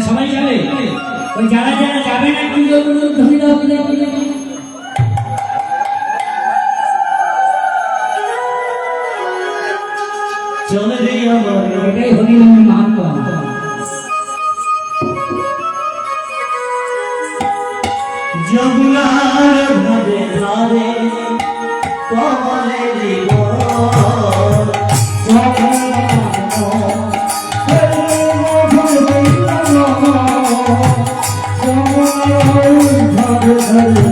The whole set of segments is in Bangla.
সবাই যাবে ওই যারা যারা যাবে না কিন্তু ধরে দাও বিদায় দাও। চলে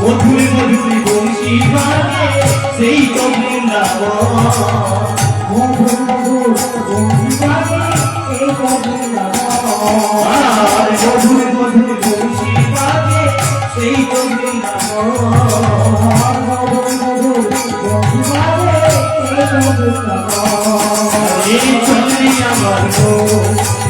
মধুর মধুর বংশী বাজে সেই তো বৃন্দাবন আর মধুর মধুর বংশী বাজে সেই তো এই চলে আমার মধুর বৃন্দাবন যমুনার ধারে ধারে কমলে ভগবান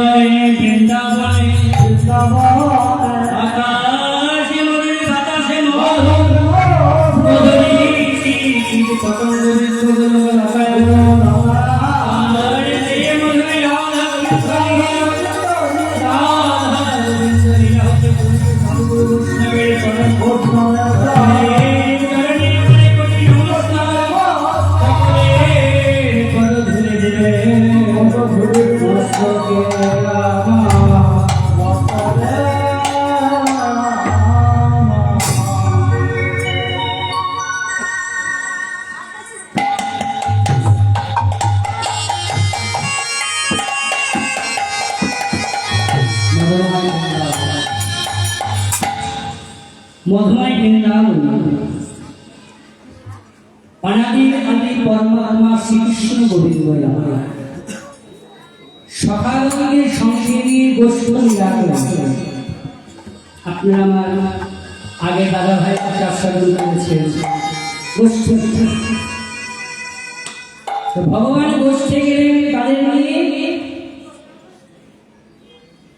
শ্রীকৃষ্ণ গোবিন্দ সকাল থেকে সংসারী গোষ্ঠ রাখলাম আমার ভগবান গোষ্ঠে গেলেন তাদের নিয়ে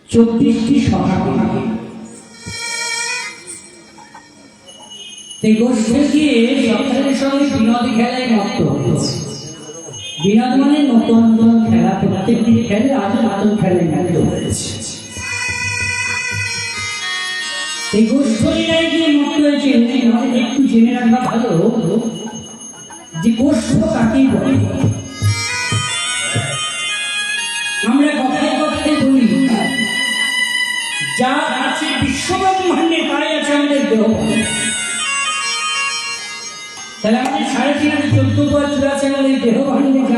চব্বিশটি সভা। এই গোষ্ঠী সপ্তাহের সঙ্গে বিনোদ খেলায় মত্ত হয়েছে বিরাজমানে নতুন নতুন খেলা প্রত্যেকটি খেলে আজ নতুন খেলে খেলতে হয়েছে। এই গোষ্ঠীরাই যে মুক্ত হয়েছে একটু জেনে রাখা ভালো। যে গোষ্ঠ কাকে বলে? আমরা কথায় কথায় বলি, যা আছে বিশ্বব্রহ্মাণ্ডের পায়ে আছে আমাদের দেহ। তাহলে আমাদের সাড়ে তিন হাজার চোদ্দ আমাদের দেহ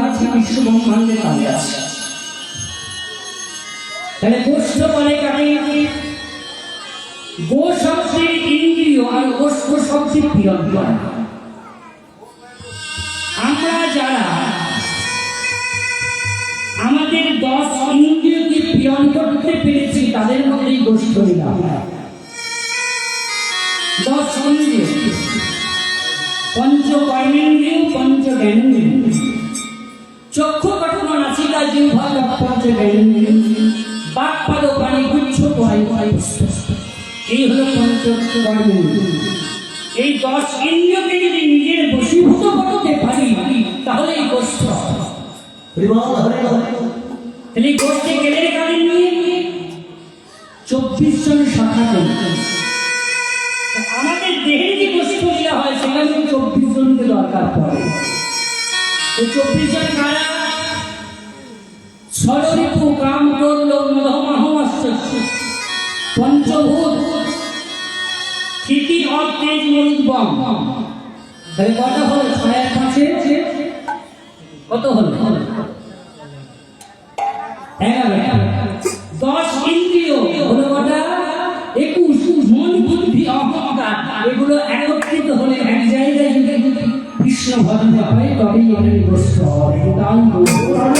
আছে বিশ্বব্রহ্মাণ্ডে তাই আছে। তাহলে গোষ্ঠ কাকে গো শব্দের ইন্দ্রিয় আর গোষ্ঠ আমরা যারা আমাদের দশ ইন্দ্রিয়কে প্রিয়ন করতে পেরেছি, তাদের মধ্যেই গোষ্ঠ নিলাম দশ ইন্দ্রিয়। পঞ্চ কর্মেন্দ্রিয় পঞ্চ জ্ঞানেন্দ্রিয় চক্ষু কঠন নাসিকা জিহ্বা পঞ্চ জ্ঞানেন্দ্রিয় বাক পাদ প্রাণী গুচ্ছ বায়ু এই হলো পঞ্চ কর্মেন্দ্রিয় এই দশ ইন্দ্রিয়কে যদি নিজের বশীভূত করতে পারি তাহলে এই গোষ্ঠ। তাহলে গোষ্ঠে গেলে কাদের নিয়ে? চব্বিশ জন শাখা এই চব্বিশ জন কারা ষড়রিপু কাম করল পঞ্চভূত। স্থিতি অর্থেজ মরুদ্বম তাহলে কটা হলো? ছয়ের কাছে কত হলো? এগারো। দশ কৃষ্ণ ভজন তবেই এখানে তাই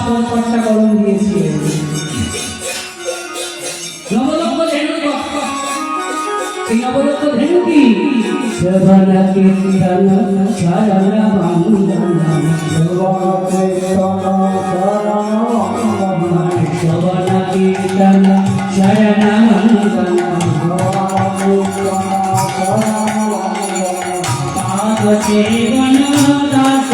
কর্তা কলম দিয়েছিলেন নবলক্ষ ধেনু এই নবলক্ষ ধেনু কি শ্রবণ কীর্তন শরণ মঙ্গলম শ্রবণ কীর্তন শরণ মঙ্গলম পাপ সেবন দাস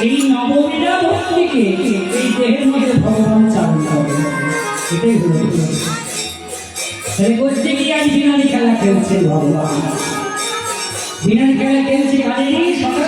এই- নবমীরা ভক্তিকে এই দেহের মধ্যে ভগবান চালু করে এটাই হলো করতে গিয়ে আজ বিনানি খেলা খেলছে ভগবান বিনানি খেলা খেলছে সকালকে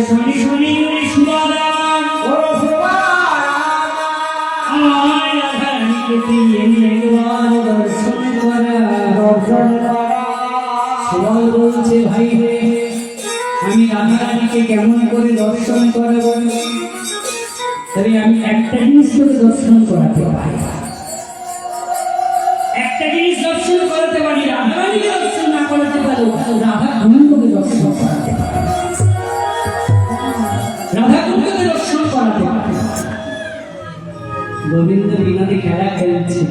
শুনি শুনি রাধারানীকে দিয়ে একবার দর্শন বলছে ভাই রে আমি রাধারানীকে কেমন করে দর্শন করাবো তবে আমি একটা জিনিস করে দর্শন করাতে পারি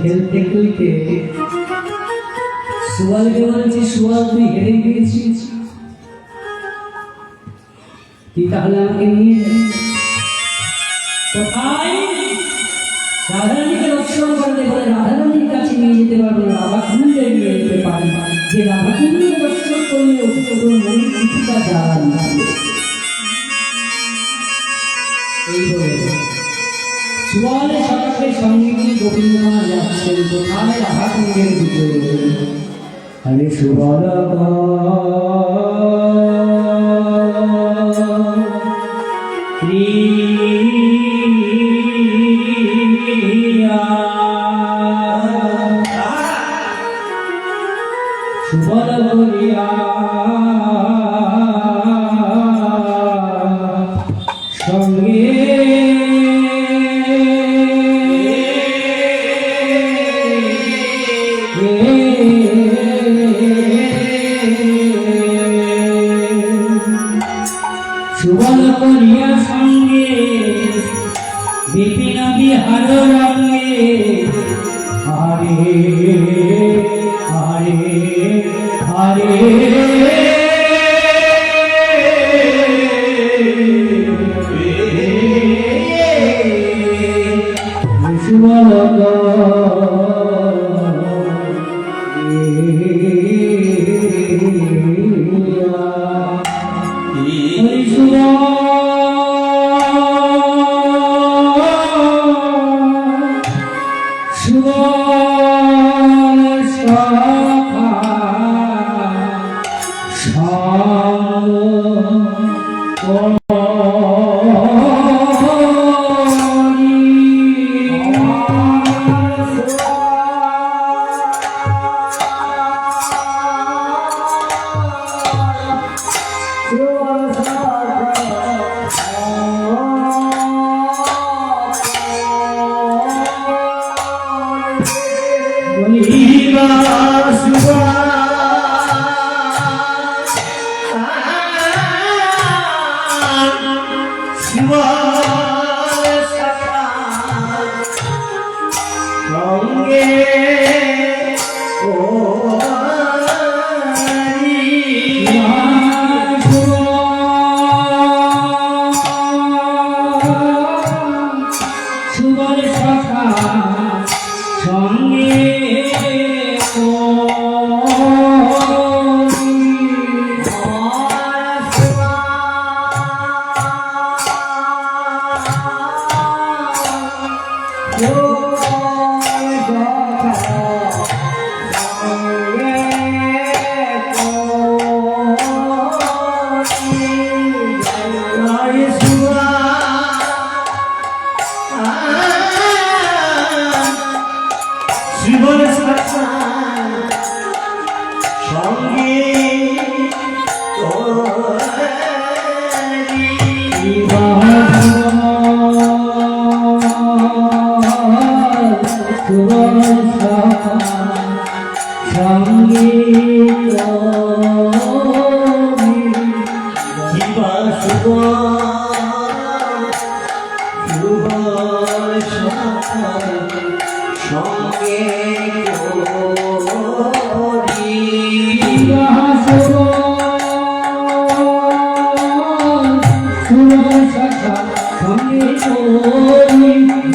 খেলতে খেলতে সুয়ালকে বলছে সুয়াল তুই হেরে গিয়েছিস। তুই তাহলে আমাকে নিয়ে? কোথায়? রাধারানীকে দর্শন করতে বলে রাধারানীর কাছে নিয়ে যেতে পারব রাধা কুণ্ডে নিয়ে যেতে পারি যে রাধা কুণ্ডে দর্শন করলে মনে কিছুটা যায় না। কোথায় রাধা কুণ্ডের দিকে আরে সঙ্গে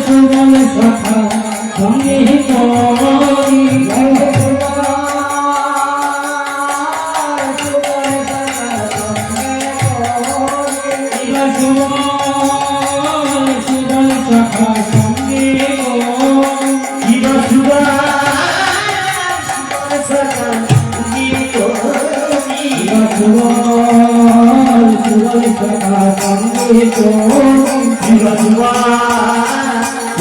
সকল কথা সঙ্গে করি Shiva Shiva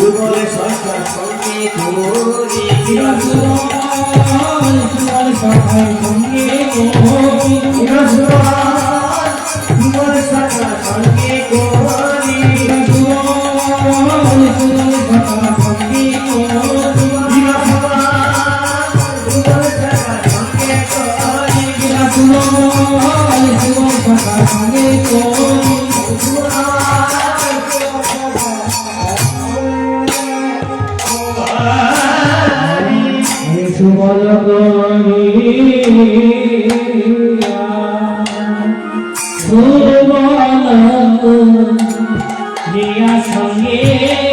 যুগল সঙ্গে ধরি দিয়া সঙ্গে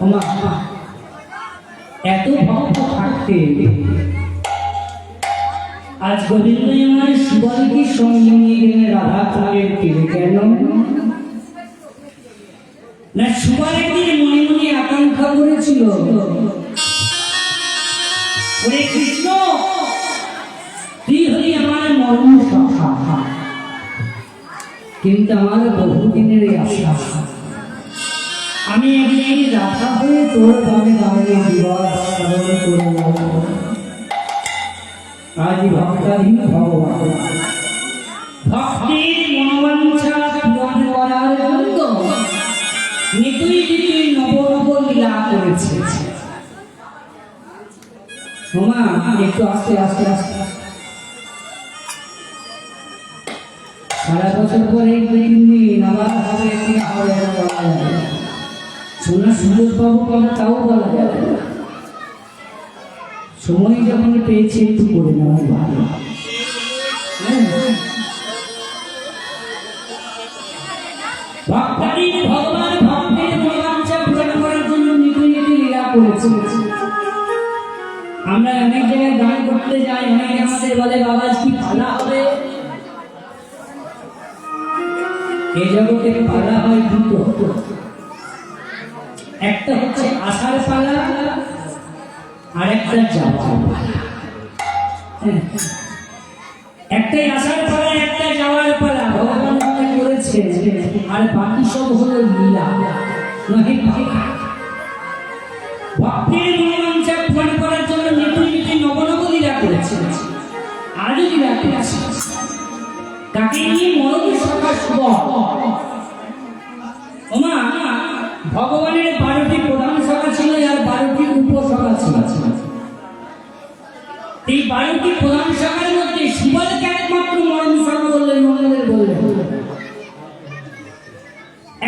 ওমা এত ভক্ত থাকতে আজ গোবিন্দ সুবলকে সঙ্গে নিয়ে গেলেন রাধা কুণ্ডের তীরে কেন না মনে মনে আকাঙ্ক্ষা করেছিল ওরে কৃষ্ণ তুই হলি আমার মর্ম কিন্তু আমার বহুদিনের এই আশা আমি একদিন রাধা হয়ে তোর দামে দামে বিবাহ করে আজ ভক্তাধীন ভগবান। ভক্তির মনোবাঞ্ছা পূরণ করার জন্য নিতুই নব নব লীলা করেছে। ওমা একটু আস্তে আস্তে আস্তে। সারা বছর পরে তিন শোনার সুযোগ পাবো কবে তাও বলা যাবে সময় যখন পেয়েছি একটু করে নেওয়া ভালো। হ্যাঁ। আমরা অনেক জায়গায় গান করতে যাই, অনেকে আমাদের বলে বাবা কি পালা হবে? এই জগতে পালা হয় দুটো। একটা হচ্ছে আসার পালা আর একটা যাওয়ার পালা। হ্যাঁ। একটাই আসার পালা, একটা যাওয়ার পালা। ভগবান করেছে আর বাকি সব হলো লীলা। নহে ভক্তের মনোবাঞ্ছা পূরণ করার জন্য নতুন নতুন নবনব লীলা করেছে আজও লীলা তাকে নিয়ে মরণ সভা শুভ ওমা, ভগবানের বারোটি প্রধান সভা ছিল আর বারোটি উপসভা ছিল। এই বারোটি প্রধান সভার মধ্যে শিবলকে একমাত্র মরণ সভা বললেন? মন্দিরের বললেন।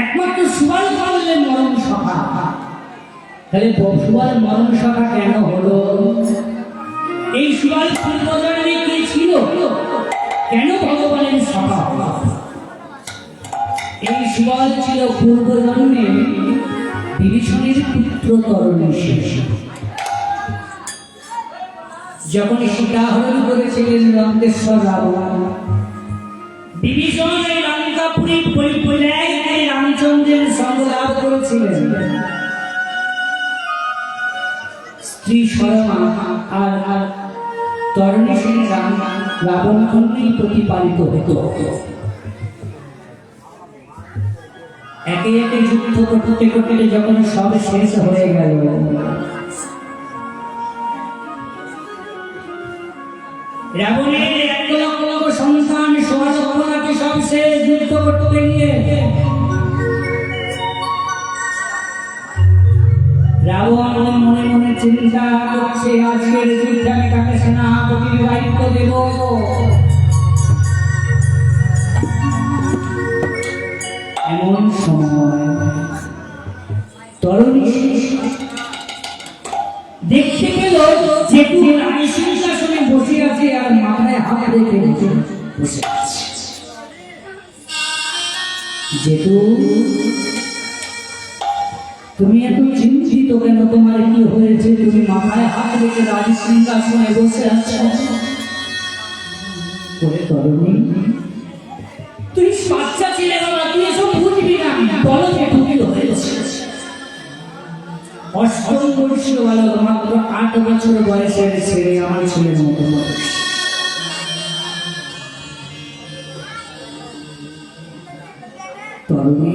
একমাত্র সুবল বললেন মরণ সভা তাহলে সুবল মরণ সভা কেন হলো? এই সুবল পূর্বজন্মে কি ছিল? কেন ভগবানের সভা? এই সুবল ছিল পূর্বজন্মে বিভীষণের পুত্র তরণী শেষ। যখন সীতাহরণ করেছিলেন লঙ্কেশ্বর রাবণ বিভীষণ লঙ্কাপুরী পরিপর্যায় রামচন্দ্রের সঙ্গ লাভ করেছিলেন। স্ত্রী শর্মা আর আর তরণী সেন রাম রাবণ খণ্ডেই প্রতিপালিত হতো একে একে যুদ্ধ করতে করতে যখন সব শেষ হয়ে গেল, রাবণের এক লক্ষ লক্ষ সন্তান সোহাজকে সব শেষ যুদ্ধ করতে গিয়ে, রাবণ চিন্তা করছে, আজকের যুদ্ধে আমি তাকে সেনাপতির দায়িত্ব দেব। এমন সময় তরুণী দেখতে পেল যেটু রানী সিংহাসনে বসে আছে আর মাথায় হাত রেখে বসে আছে। যেটু তুমি কেন তোমার কি হয়েছে? তুমি মাথায় হাত রেখে রানী সিংহাসনে বসে আছো। করে তরুণী। তুই বাচ্চা ছিলে বাবা তুই এসব বুঝবি না? বলো হয়েছে অষ্টম বালক মাত্র আট বছর বয়সের ছেলে আমার ছেলের মতো তরুণী।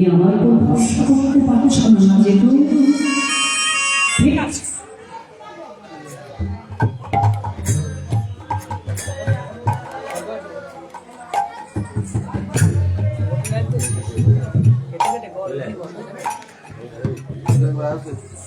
তুমি আমার উপর ভরসা করতে পারছ না যেহেতু